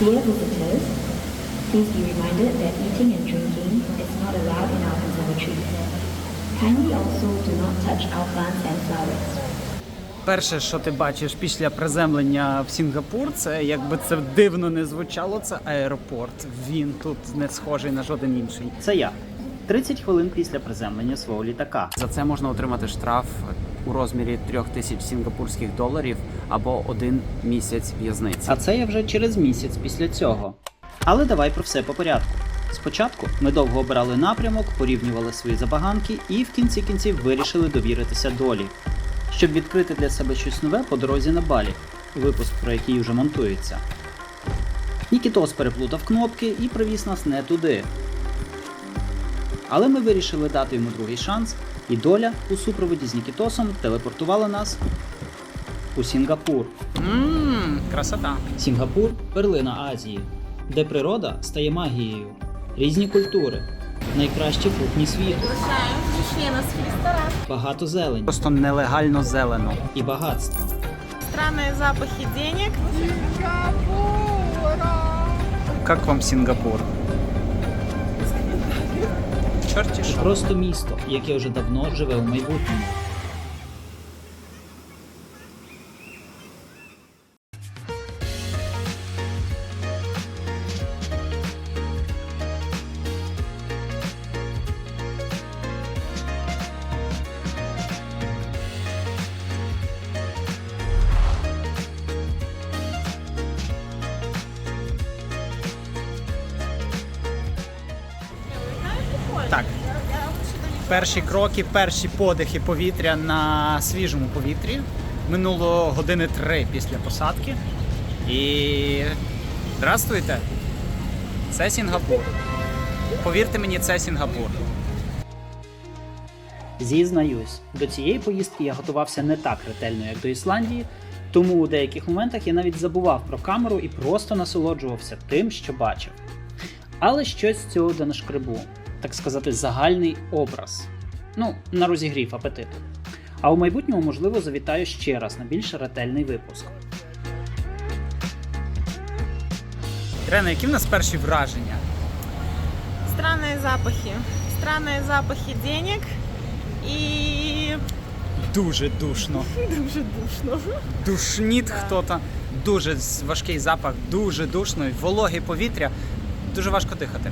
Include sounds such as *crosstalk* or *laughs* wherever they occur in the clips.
Dear visitors, please be reminded that eating and drinking is not allowed in our conservatory. Kindly also do not touch our plants and flowers. Перше, що ти бачиш після приземлення в Сінгапур, це якби це дивно не звучало, це аеропорт. Він тут не схожий на жоден інший. Це я. 30 хвилин після приземлення свого літака. За це можна отримати штраф у розмірі трьох тисяч сінгапурських доларів або один місяць в'язниці. А це я вже через місяць після цього. Але давай про все по порядку. Спочатку ми довго обирали напрямок, порівнювали свої забаганки і в кінці кінців вирішили довіритися долі, щоб відкрити для себе щось нове по дорозі на балі, випуск про який вже монтується. Нікітос переплутав кнопки і привіз нас не туди. Але ми вирішили дати йому другий шанс, і доля у супроводі з Нікітосом телепортувала нас у Сінгапур. Ммм, красота. Сінгапур перлина Азії, де природа стає магією, різні культури, найкращі кухні світу, Приглашаем нас в ресторан. багато зелені Просто нелегально зелено. і багатства. Странные запахи денег. Як вам Сінгапур? Чорті що. Просто місто, яке вже давно живе у майбутньому. Так. Перші кроки, перші подихи повітря на свіжому повітрі. Минуло години три після посадки. І здравствуйте! Це Сінгапур. Повірте мені, це Сінгапур. Зізнаюсь, до цієї поїздки я готувався не так ретельно, як до Ісландії, тому у деяких моментах я навіть забував про камеру і просто насолоджувався тим, що бачив. Але щось з цього до нашкребу, так сказати, загальний образ. Ну, на розігрів апетиту. А у майбутньому, можливо, завітаю ще раз на більш ретельний випуск. Ірена, які в нас перші враження? Странные запахи. Странные запахи денег. И Дуже душно. *laughs* дуже душно. Душніт хто-то. Дуже важкий запах, дуже душно, і вологе повітря. Дуже важко дихати.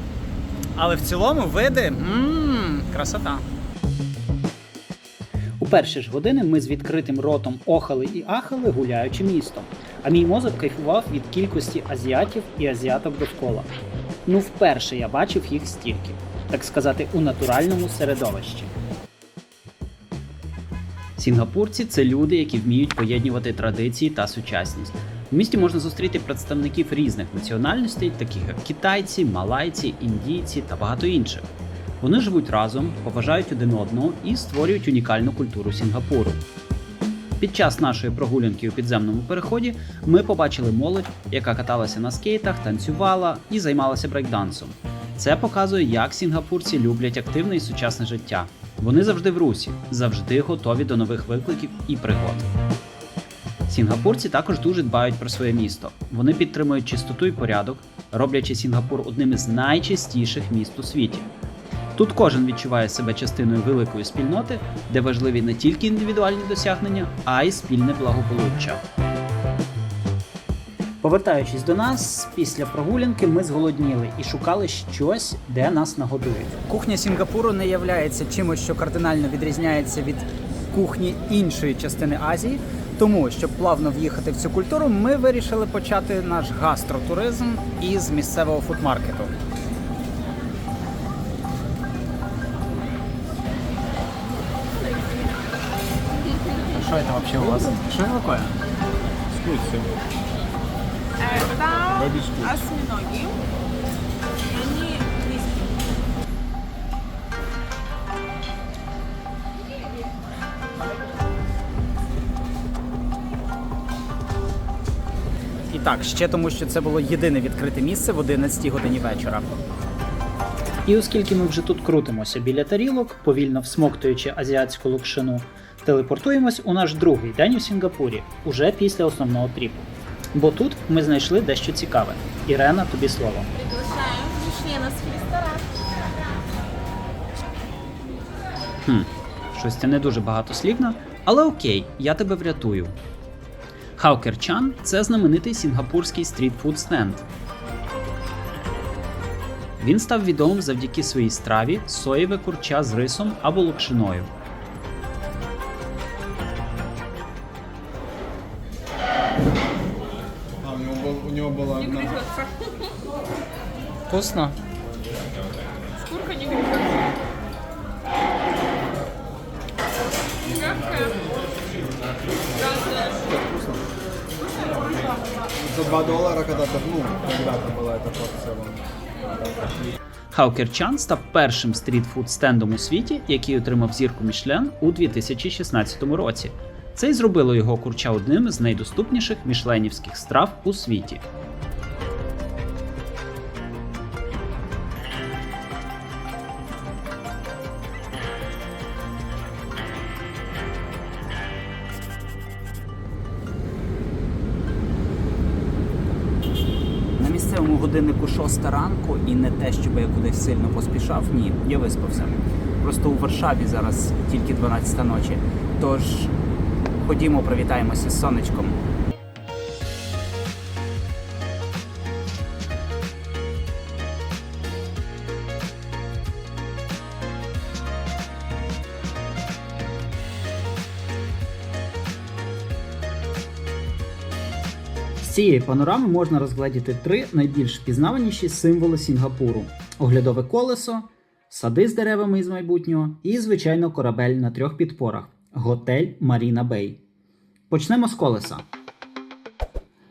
Але в цілому види мм, красота. У перші ж години ми з відкритим ротом охали і ахали, гуляючи містом. А мій мозок кайфував від кількості азіатів і азіаток довкола. Ну, вперше я бачив їх стільки, так сказати, у натуральному середовищі. Сінгапурці це люди, які вміють поєднувати традиції та сучасність. В місті можна зустріти представників різних національностей, таких як китайці, малайці, індійці та багато інших. Вони живуть разом, поважають один одного і створюють унікальну культуру Сінгапуру. Під час нашої прогулянки у підземному переході ми побачили молодь, яка каталася на скейтах, танцювала і займалася брейкдансом. Це показує, як сінгапурці люблять активне і сучасне життя. Вони завжди в русі, завжди готові до нових викликів і пригод. Сінгапурці також дуже дбають про своє місто. Вони підтримують чистоту і порядок, роблячи Сінгапур одним із найчистіших міст у світі. Тут кожен відчуває себе частиною великої спільноти, де важливі не тільки індивідуальні досягнення, а й спільне благополуччя. Повертаючись до нас, після прогулянки ми зголодніли і шукали щось, де нас нагодують. Кухня Сінгапуру не є чимось, що кардинально відрізняється від кухні іншої частини Азії. Тому, щоб плавно в'їхати в цю культуру, ми вирішили почати наш гастротуризм із місцевого фудмаркету. Що це вообще у вас? Що це таке? Это осьминоги. Так, ще тому, що це було єдине відкрите місце в 11 годині вечора. І оскільки ми вже тут крутимося біля тарілок, повільно всмоктуючи азіатську локшину, телепортуємось у наш другий день у Сінгапурі, уже після основного тріпу. бо тут ми знайшли дещо цікаве. Ірена, тобі слово. Мишленовский ресторан. Хм, щось це не дуже багатослівно, але окей, я тебе врятую. Хаукерчан це знаменитий сінгапурський стрітфуд стенд. Він став відомим завдяки своїй страві соєве курча з рисом або локшиною. А, у него, был- у него была одна... Вкусно. Шкурка не грызется. Мягкая. За 2 доллара когда-то, ну, когда-то была эта порция. Хаукерчан став першим стрітфуд стендом у світі, який отримав зірку Мішлен у 2016 році. Це й зробило його курча одним з найдоступніших мішленівських страв у світі. Ранку, і не те, щоб я кудись сильно поспішав. Ні, я виспався. Просто у Варшаві зараз тільки 12 ночі. Тож ходімо, привітаємося з сонечком. Цієї панорами можна розгледіти три найбільш впізнаваніші символи Сінгапуру: оглядове колесо, сади з деревами із майбутнього і, звичайно, корабель на трьох підпорах готель Маріна Бей. Почнемо з колеса.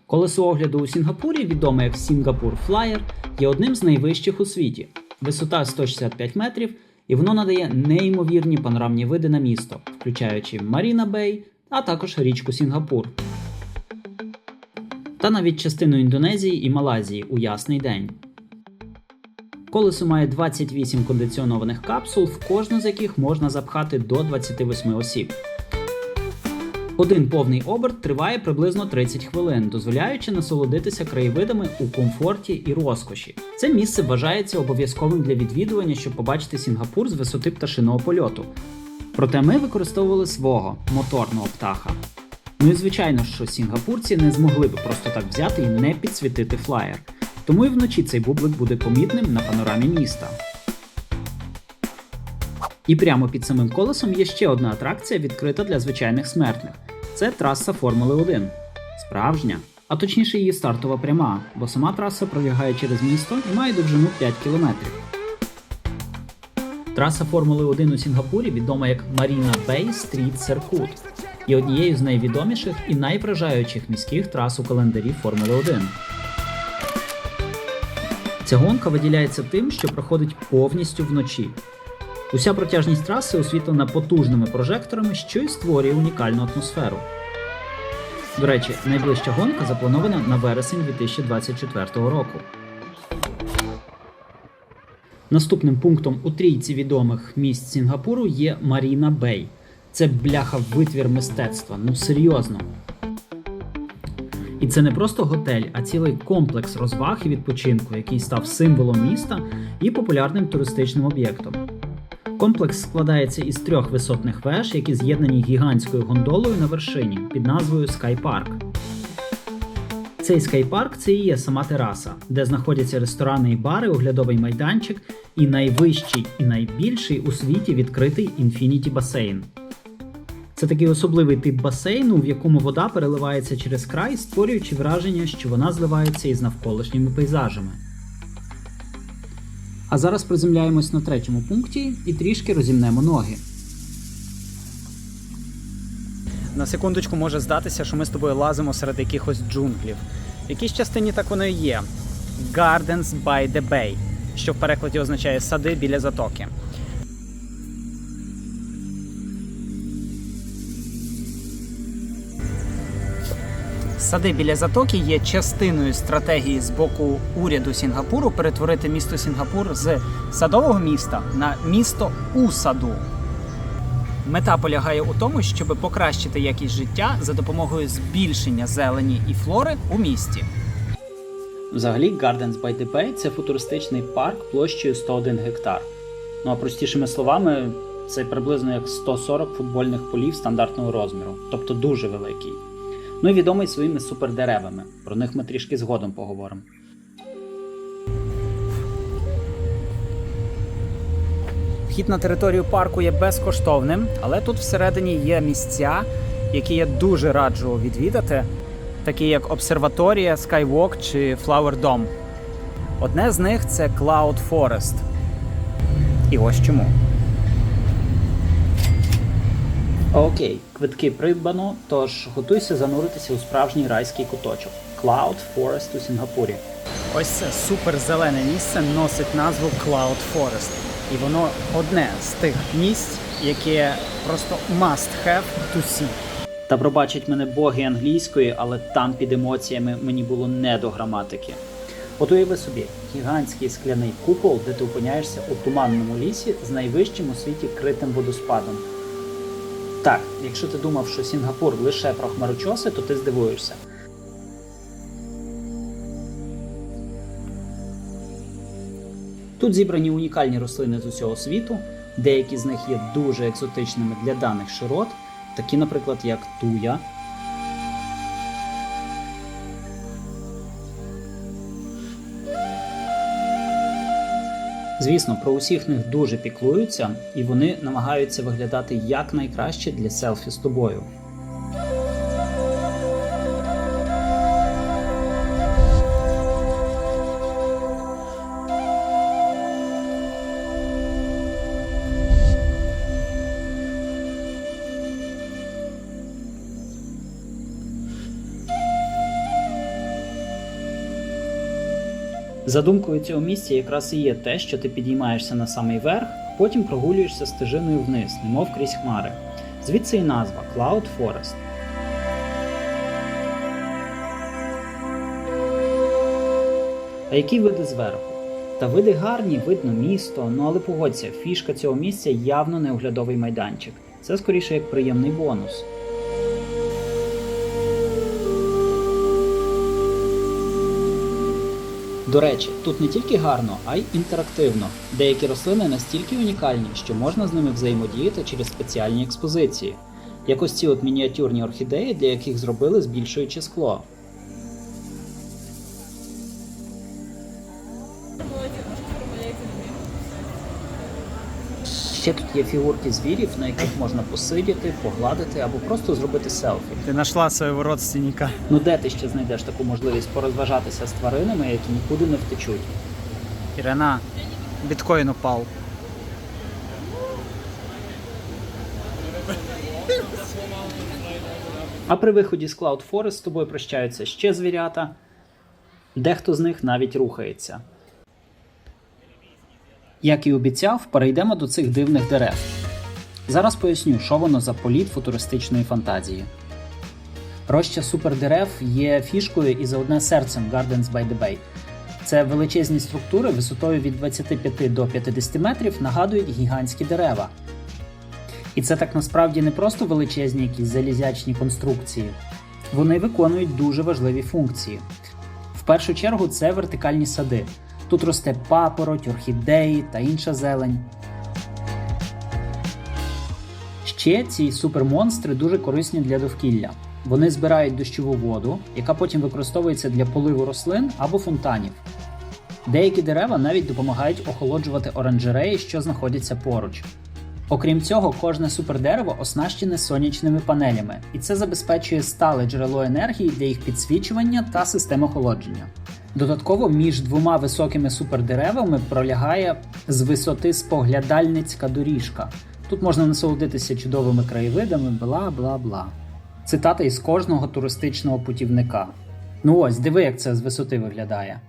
Колесо огляду у Сінгапурі, відоме як Сінгапур Флаєр, є одним з найвищих у світі. Висота 165 метрів, і воно надає неймовірні панорамні види на місто, включаючи Маріна Бей, а також річку Сінгапур та навіть частину Індонезії і Малайзії у ясний день. Колесо має 28 кондиціонованих капсул, в кожну з яких можна запхати до 28 осіб. Один повний оберт триває приблизно 30 хвилин, дозволяючи насолодитися краєвидами у комфорті і розкоші. Це місце вважається обов'язковим для відвідування, щоб побачити Сінгапур з висоти пташиного польоту. Проте ми використовували свого моторного птаха. Ну і звичайно, що сінгапурці не змогли би просто так взяти і не підсвітити флаєр. Тому і вночі цей бублик буде помітним на панорамі міста. І прямо під самим колесом є ще одна атракція, відкрита для звичайних смертних. Це траса Формули 1. Справжня. А точніше її стартова пряма, бо сама траса пролягає через місто і має довжину 5 кілометрів. Траса Формули 1 у Сінгапурі відома як Marina Bay Street Circuit є однією з найвідоміших і найвражаючих міських трас у календарі Формули 1. Ця гонка виділяється тим, що проходить повністю вночі. Уся протяжність траси освітлена потужними прожекторами, що й створює унікальну атмосферу. До речі, найближча гонка запланована на вересень 2024 року. Наступним пунктом у трійці відомих місць Сінгапуру є Маріна Бей. Це бляха витвір мистецтва. Ну серйозно. І це не просто готель, а цілий комплекс розваг і відпочинку, який став символом міста і популярним туристичним об'єктом. Комплекс складається із трьох висотних веж, які з'єднані гігантською гондолою на вершині під назвою Park. Цей скайпарк це і є сама тераса, де знаходяться ресторани і бари, оглядовий майданчик і найвищий і найбільший у світі відкритий інфініті басейн. Це такий особливий тип басейну, в якому вода переливається через край, створюючи враження, що вона зливається із навколишніми пейзажами. А зараз приземляємось на третьому пункті і трішки розімнемо ноги. На секундочку може здатися, що ми з тобою лазимо серед якихось джунглів. В якійсь частині так воно і є. Gardens by the Bay, що в перекладі означає сади біля затоки. Сади біля затоки є частиною стратегії з боку уряду Сінгапуру перетворити місто Сінгапур з садового міста на місто у саду. Мета полягає у тому, щоб покращити якість життя за допомогою збільшення зелені і флори у місті. Взагалі, Gardens by the Bay – це футуристичний парк площею 101 гектар. Ну а простішими словами, це приблизно як 140 футбольних полів стандартного розміру, тобто дуже великий. Ну і відомий своїми супердеревами. Про них ми трішки згодом поговоримо. Вхід на територію парку є безкоштовним, але тут всередині є місця, які я дуже раджу відвідати, такі як обсерваторія, Skywalk чи Flower Dome. Одне з них це Cloud Forest. І ось чому. Окей, квитки придбано, тож готуйся зануритися у справжній райський куточок Cloud Forest у Сінгапурі. Ось це суперзелене місце носить назву Cloud Forest. І воно одне з тих місць, яке просто must have to see. Та пробачать мене боги англійської, але там під емоціями мені було не до граматики. От уяви собі, гігантський скляний купол, де ти опиняєшся у туманному лісі з найвищим у світі критим водоспадом. Так, якщо ти думав, що Сінгапур лише про хмарочоси, то ти здивуєшся. Тут зібрані унікальні рослини з усього світу, деякі з них є дуже екзотичними для даних широт, такі, наприклад, як туя. Звісно, про усіх них дуже піклуються, і вони намагаються виглядати якнайкраще для селфі з тобою. Задумкою цього місця якраз і є те, що ти підіймаєшся на самий верх, потім прогулюєшся стежиною вниз, немов крізь хмари. Звідси і назва Cloud Forest. А які види зверху? Та види гарні, видно місто, ну але погодься, фішка цього місця явно не оглядовий майданчик. Це скоріше як приємний бонус. До речі, тут не тільки гарно, а й інтерактивно. Деякі рослини настільки унікальні, що можна з ними взаємодіяти через спеціальні експозиції. Як ось ці от мініатюрні орхідеї, для яких зробили збільшуючи скло. Є фігурки звірів, на яких можна посидіти, погладити або просто зробити селфі. Ти знайшла свого родственника. Ну де ти ще знайдеш таку можливість порозважатися з тваринами, які нікуди не втечуть? Ірина, біткоін упав. А при виході з Cloud Forest з тобою прощаються ще звірята, дехто з них навіть рухається. Як і обіцяв, перейдемо до цих дивних дерев. Зараз поясню, що воно за політ футуристичної фантазії. Роща супердерев є фішкою і за одне серцем Gardens by the Bay. Це величезні структури висотою від 25 до 50 метрів нагадують гігантські дерева. І це так насправді не просто величезні якісь залізячні конструкції. Вони виконують дуже важливі функції. В першу чергу це вертикальні сади. Тут росте папороть, орхідеї та інша зелень. Ще ці супермонстри дуже корисні для довкілля. Вони збирають дощову воду, яка потім використовується для поливу рослин або фонтанів. Деякі дерева навіть допомагають охолоджувати оранжереї, що знаходяться поруч. Окрім цього, кожне супердерево оснащене сонячними панелями, і це забезпечує стале джерело енергії для їх підсвічування та систем охолодження. Додатково між двома високими супердеревами пролягає з висоти споглядальницька доріжка. Тут можна насолодитися чудовими краєвидами, бла бла бла. Цитата із кожного туристичного путівника. Ну ось, диви, як це з висоти виглядає.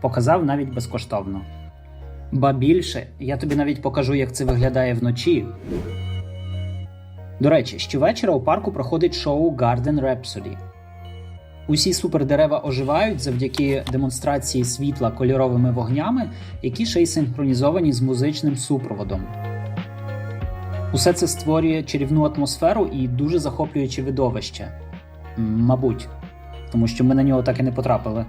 Показав навіть безкоштовно. Ба більше, я тобі навіть покажу, як це виглядає вночі. До речі, щовечора у парку проходить шоу Garden Rhapsody. Усі супердерева оживають завдяки демонстрації світла кольоровими вогнями, які ще й синхронізовані з музичним супроводом. Усе це створює чарівну атмосферу і дуже захоплююче видовище. Мабуть, тому що ми на нього так і не потрапили.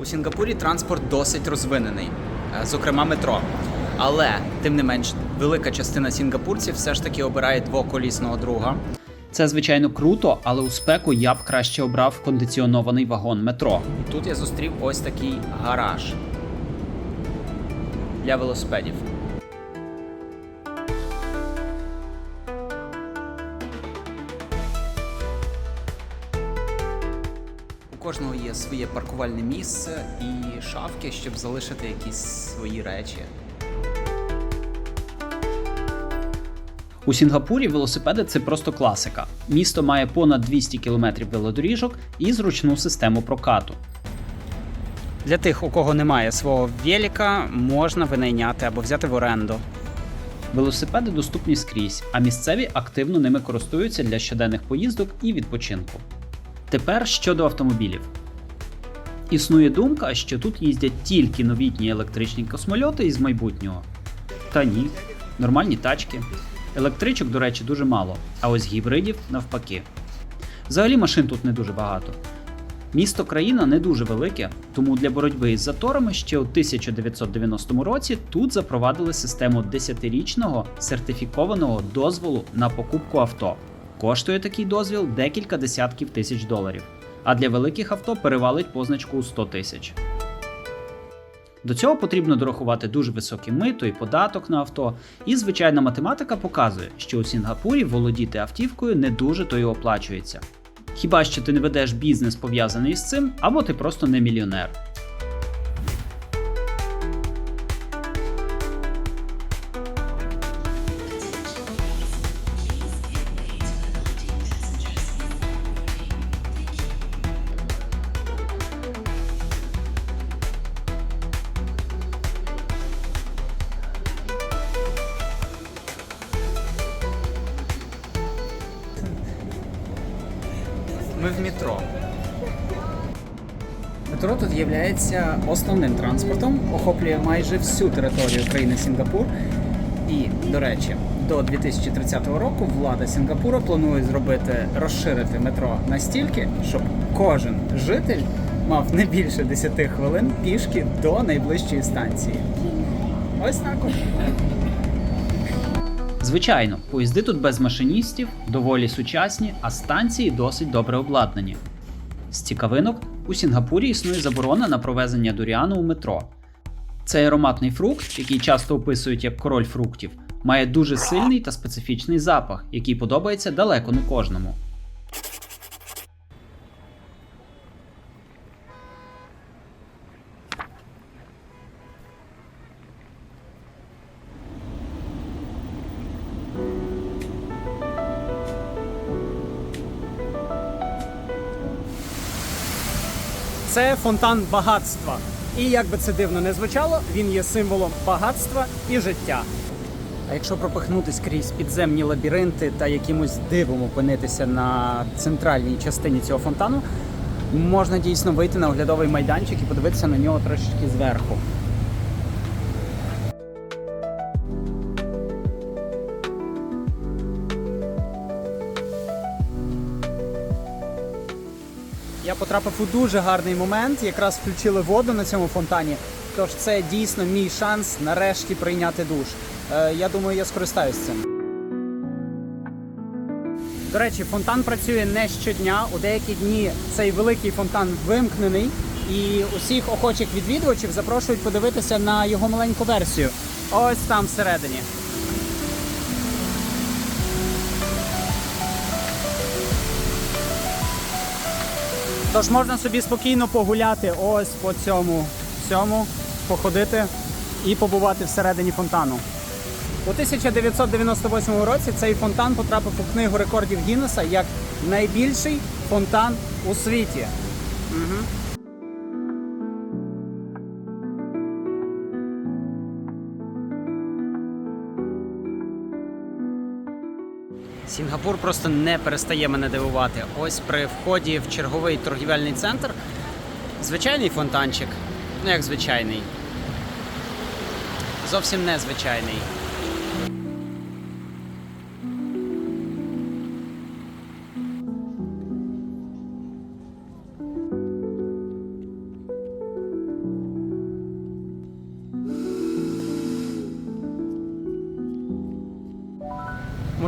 У Сінгапурі транспорт досить розвинений, зокрема метро. Але тим не менш, велика частина сінгапурців все ж таки обирає двоколісного друга. Це звичайно круто, але у спеку я б краще обрав кондиціонований вагон метро. Тут я зустрів ось такий гараж для велосипедів. Кожного є своє паркувальне місце і шафки, щоб залишити якісь свої речі. У Сінгапурі велосипеди це просто класика. Місто має понад 200 км велодоріжок і зручну систему прокату. Для тих, у кого немає свого велика, можна винайняти або взяти в оренду. Велосипеди доступні скрізь, а місцеві активно ними користуються для щоденних поїздок і відпочинку. Тепер щодо автомобілів. Існує думка, що тут їздять тільки новітні електричні космольоти із майбутнього. Та ні, нормальні тачки. Електричок, до речі, дуже мало, а ось гібридів навпаки. Взагалі машин тут не дуже багато. Місто країна не дуже велике, тому для боротьби із заторами ще у 1990 році тут запровадили систему 10-річного сертифікованого дозволу на покупку авто. Коштує такий дозвіл декілька десятків тисяч доларів, а для великих авто перевалить позначку у 100 тисяч. До цього потрібно дорахувати дуже високе мито і податок на авто, і звичайна математика показує, що у Сінгапурі володіти автівкою не дуже то й оплачується. Хіба що ти не ведеш бізнес пов'язаний з цим, або ти просто не мільйонер. Тут основним транспортом, охоплює майже всю територію країни Сінгапур. І, до речі, до 2030 року влада Сінгапура планує зробити розширити метро настільки, щоб кожен житель мав не більше 10 хвилин пішки до найближчої станції. Ось так. Звичайно, поїзди тут без машиністів, доволі сучасні, а станції досить добре обладнані. З цікавинок, у Сінгапурі існує заборона на провезення дуріану у метро. Цей ароматний фрукт, який часто описують як король фруктів, має дуже сильний та специфічний запах, який подобається далеко не кожному. Фонтан багатства. І як би це дивно не звучало, він є символом багатства і життя. А якщо пропихнутися крізь підземні лабіринти та якимось дивом опинитися на центральній частині цього фонтану, можна дійсно вийти на оглядовий майданчик і подивитися на нього трошечки зверху. Потрапив у дуже гарний момент, якраз включили воду на цьому фонтані. Тож це дійсно мій шанс нарешті прийняти душ. Е, я думаю, я скористаюсь цим. До речі, фонтан працює не щодня. У деякі дні цей великий фонтан вимкнений, і усіх охочих відвідувачів запрошують подивитися на його маленьку версію. Ось там всередині. Тож можна собі спокійно погуляти ось по цьому всьому, походити і побувати всередині фонтану. У 1998 році цей фонтан потрапив у книгу рекордів Гіннеса як найбільший фонтан у світі. Угу. Сінгапур просто не перестає мене дивувати. Ось при вході в черговий торгівельний центр звичайний фонтанчик. Ну як звичайний. Зовсім незвичайний.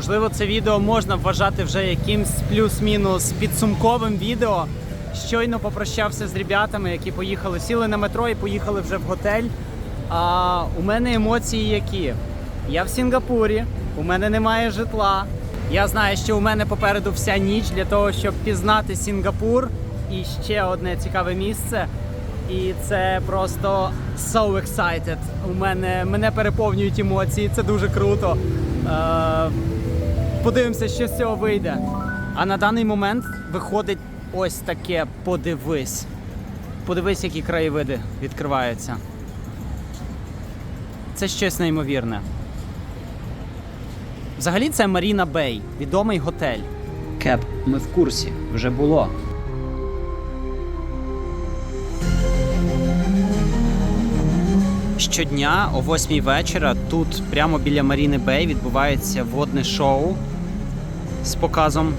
Можливо, це відео можна вважати вже якимсь плюс-мінус підсумковим відео. Щойно попрощався з ребятами, які поїхали, сіли на метро і поїхали вже в готель. А у мене емоції які? Я в Сінгапурі, у мене немає житла. Я знаю, що у мене попереду вся ніч для того, щоб пізнати Сінгапур і ще одне цікаве місце. І це просто so excited. У мене мене переповнюють емоції. Це дуже круто. Е, подивимося, що з цього вийде. А на даний момент виходить ось таке подивись. Подивись, які краєвиди відкриваються. Це щось неймовірне. Взагалі, це Маріна Бей, відомий готель. Кеп, ми в курсі, вже було. Щодня о 8 вечора тут, прямо біля Маріни Бей, відбувається водне шоу з показом.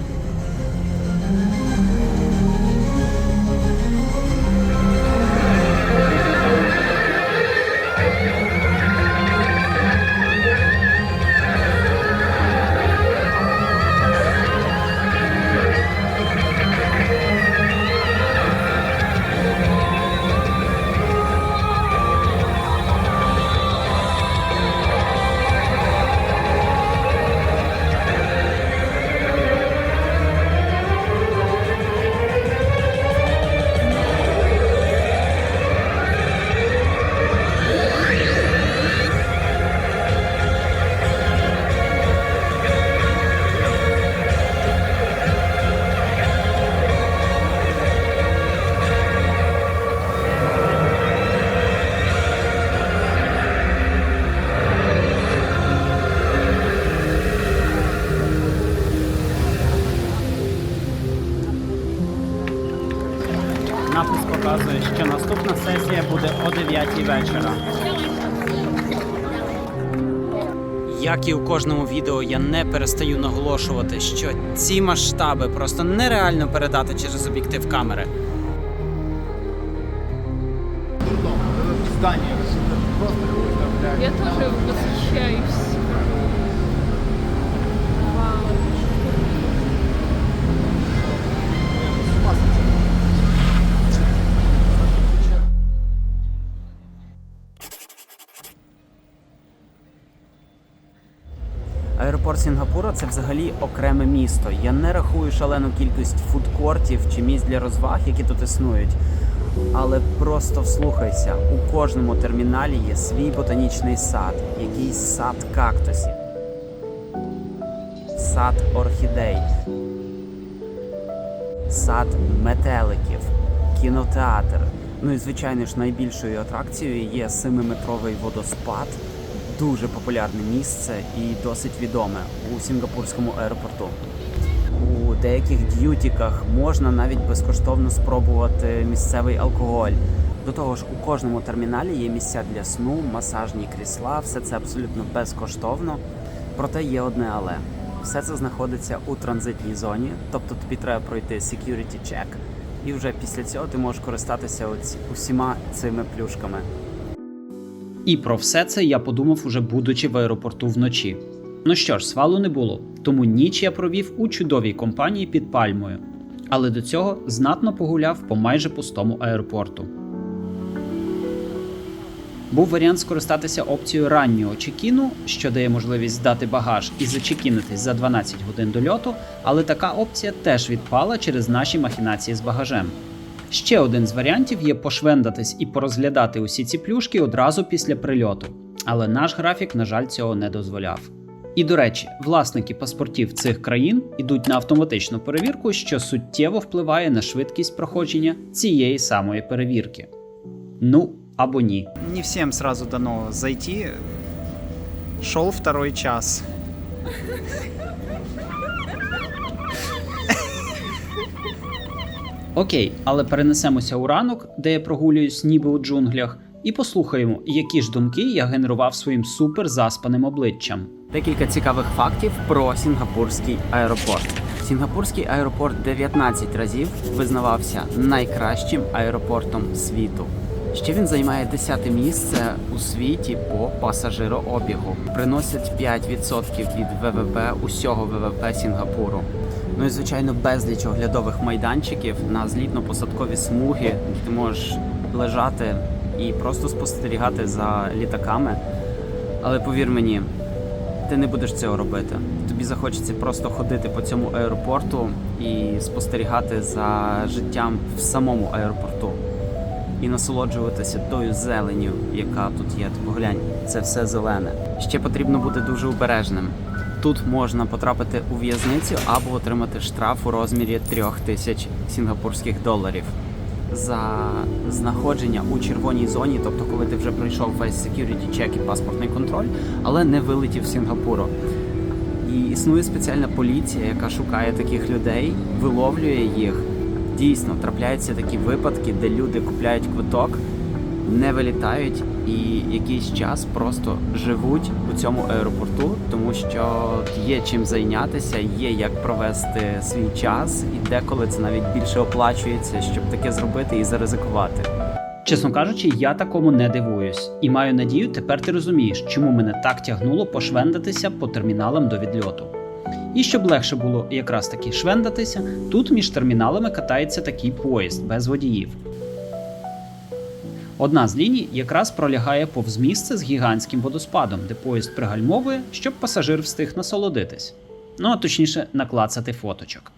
Показує, що наступна сесія буде о 9 вечора. Як і у кожному відео, я не перестаю наголошувати, що ці масштаби просто нереально передати через об'єктив камери. Здание просто. Я тоже восхищаюсь. Сінгапура це взагалі окреме місто. Я не рахую шалену кількість фудкортів чи місць для розваг, які тут існують. Але просто вслухайся, у кожному терміналі є свій ботанічний сад, якийсь сад кактусів, сад орхідей, сад метеликів, кінотеатр. Ну і звичайно ж найбільшою атракцією є семиметровий водоспад дуже популярне місце і досить відоме у Сінгапурському аеропорту. У деяких д'ютіках можна навіть безкоштовно спробувати місцевий алкоголь. До того ж, у кожному терміналі є місця для сну, масажні крісла, все це абсолютно безкоштовно. Проте є одне але. Все це знаходиться у транзитній зоні, тобто тобі треба пройти security check, і вже після цього ти можеш користатися усіма цими плюшками. І про все це я подумав уже будучи в аеропорту вночі. Ну що ж, свалу не було, тому ніч я провів у чудовій компанії під пальмою. Але до цього знатно погуляв по майже пустому аеропорту. Був варіант скористатися опцією раннього чекіну, що дає можливість здати багаж і зачекінитись за 12 годин до льоту, але така опція теж відпала через наші махінації з багажем. Ще один з варіантів є пошвендатись і порозглядати усі ці плюшки одразу після прильоту, але наш графік, на жаль, цього не дозволяв. І до речі, власники паспортів цих країн ідуть на автоматичну перевірку, що суттєво впливає на швидкість проходження цієї самої перевірки. Ну або ні. Не всем сразу дано зайти. Шел второй час. Окей, але перенесемося у ранок, де я прогулююсь ніби у джунглях, і послухаємо, які ж думки я генерував своїм супер заспаним обличчям. Декілька цікавих фактів про Сінгапурський аеропорт. Сінгапурський аеропорт 19 разів визнавався найкращим аеропортом світу. Ще він займає 10 місце у світі по пасажирообігу. Приносить 5% від ВВП усього ВВП Сінгапуру. Ну і звичайно, безліч оглядових майданчиків на злітно-посадкові смуги, де ти можеш лежати і просто спостерігати за літаками. Але повір мені, ти не будеш цього робити. Тобі захочеться просто ходити по цьому аеропорту і спостерігати за життям в самому аеропорту. І насолоджуватися тою зеленню, яка тут є. Ти поглянь, це все зелене. Ще потрібно бути дуже обережним. Тут можна потрапити у в'язницю або отримати штраф у розмірі трьох тисяч сінгапурських доларів за знаходження у червоній зоні, тобто коли ти вже пройшов весь security check і паспортний контроль, але не вилетів з Сінгапуру. І існує спеціальна поліція, яка шукає таких людей, виловлює їх. Дійсно, трапляються такі випадки, де люди купляють квиток, не вилітають і якийсь час просто живуть у цьому аеропорту, тому що є чим зайнятися, є як провести свій час, і деколи це навіть більше оплачується, щоб таке зробити і заризикувати. Чесно кажучи, я такому не дивуюсь, і маю надію, тепер ти розумієш, чому мене так тягнуло пошвендатися по терміналам до відльоту. І щоб легше було якраз таки швендатися, тут між терміналами катається такий поїзд без водіїв. Одна з ліній якраз пролягає повз місце з гігантським водоспадом, де поїзд пригальмовує, щоб пасажир встиг насолодитись. Ну а точніше, наклацати фоточок.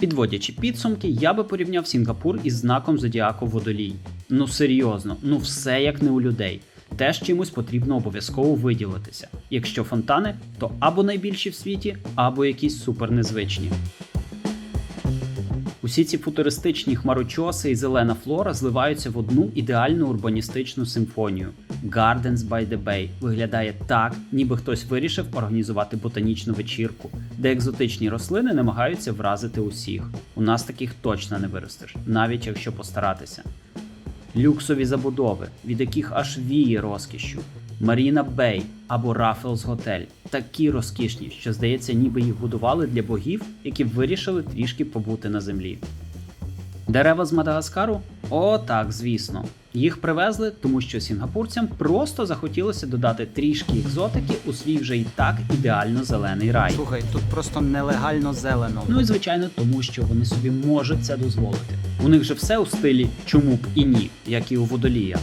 Підводячи підсумки, я би порівняв Сінгапур із знаком зодіаку водолій. Ну серйозно, ну все як не у людей. Теж чимось потрібно обов'язково виділитися. Якщо фонтани, то або найбільші в світі, або якісь супернезвичні. Усі ці футуристичні хмарочоси і зелена флора зливаються в одну ідеальну урбаністичну симфонію. Gardens by the Bay виглядає так, ніби хтось вирішив організувати ботанічну вечірку, де екзотичні рослини намагаються вразити усіх. У нас таких точно не виростеш, навіть якщо постаратися. Люксові забудови, від яких аж віє розкішшю. Маріна Бей або Рафелс Готель такі розкішні, що здається, ніби їх будували для богів, які вирішили трішки побути на землі. Дерева з Мадагаскару? О, так, звісно. Їх привезли, тому що сінгапурцям просто захотілося додати трішки екзотики у свій вже і так ідеально зелений рай. Слухай, тут просто нелегально зелено. Ну і звичайно, тому що вони собі можуть це дозволити. У них же все у стилі чому б і ні, як і у водолія.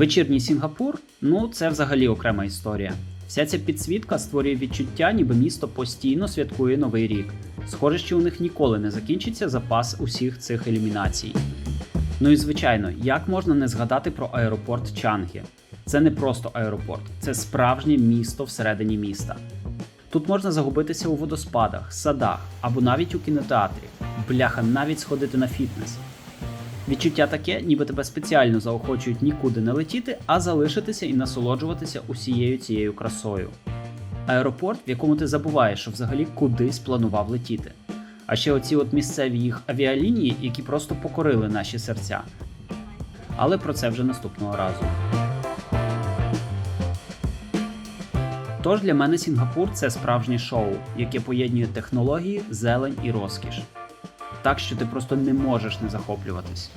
Вечірній Сінгапур ну це взагалі окрема історія. Вся ця підсвітка створює відчуття, ніби місто постійно святкує новий рік. Схоже, що у них ніколи не закінчиться запас усіх цих елімінацій. Ну і звичайно, як можна не згадати про аеропорт Чангі? Це не просто аеропорт, це справжнє місто всередині міста. Тут можна загубитися у водоспадах, садах або навіть у кінотеатрі. Бляха, навіть сходити на фітнес. Відчуття таке, ніби тебе спеціально заохочують нікуди не летіти, а залишитися і насолоджуватися усією цією красою. Аеропорт, в якому ти забуваєш, що взагалі кудись планував летіти. А ще оці от місцеві їх авіалінії, які просто покорили наші серця. Але про це вже наступного разу. Тож для мене Сінгапур це справжнє шоу, яке поєднує технології, зелень і розкіш. Так що ти просто не можеш не захоплюватись.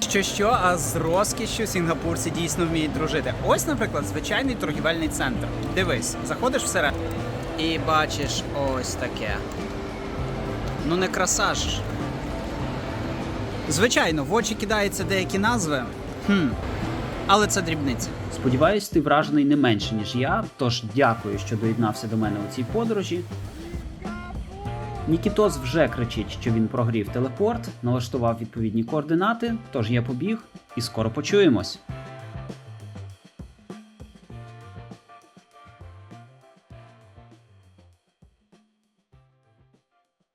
Що що, а з розкішшю сінгапурці дійсно вміють дружити. Ось, наприклад, звичайний торгівельний центр. Дивись, заходиш всередину і бачиш ось таке. Ну не краса ж. Звичайно, в очі кидаються деякі назви. Хм. Але це дрібниця. Сподіваюсь, ти вражений не менше, ніж я, тож дякую, що доєднався до мене у цій подорожі. Нікітос вже кричить, що він прогрів телепорт, налаштував відповідні координати, тож я побіг і скоро почуємось.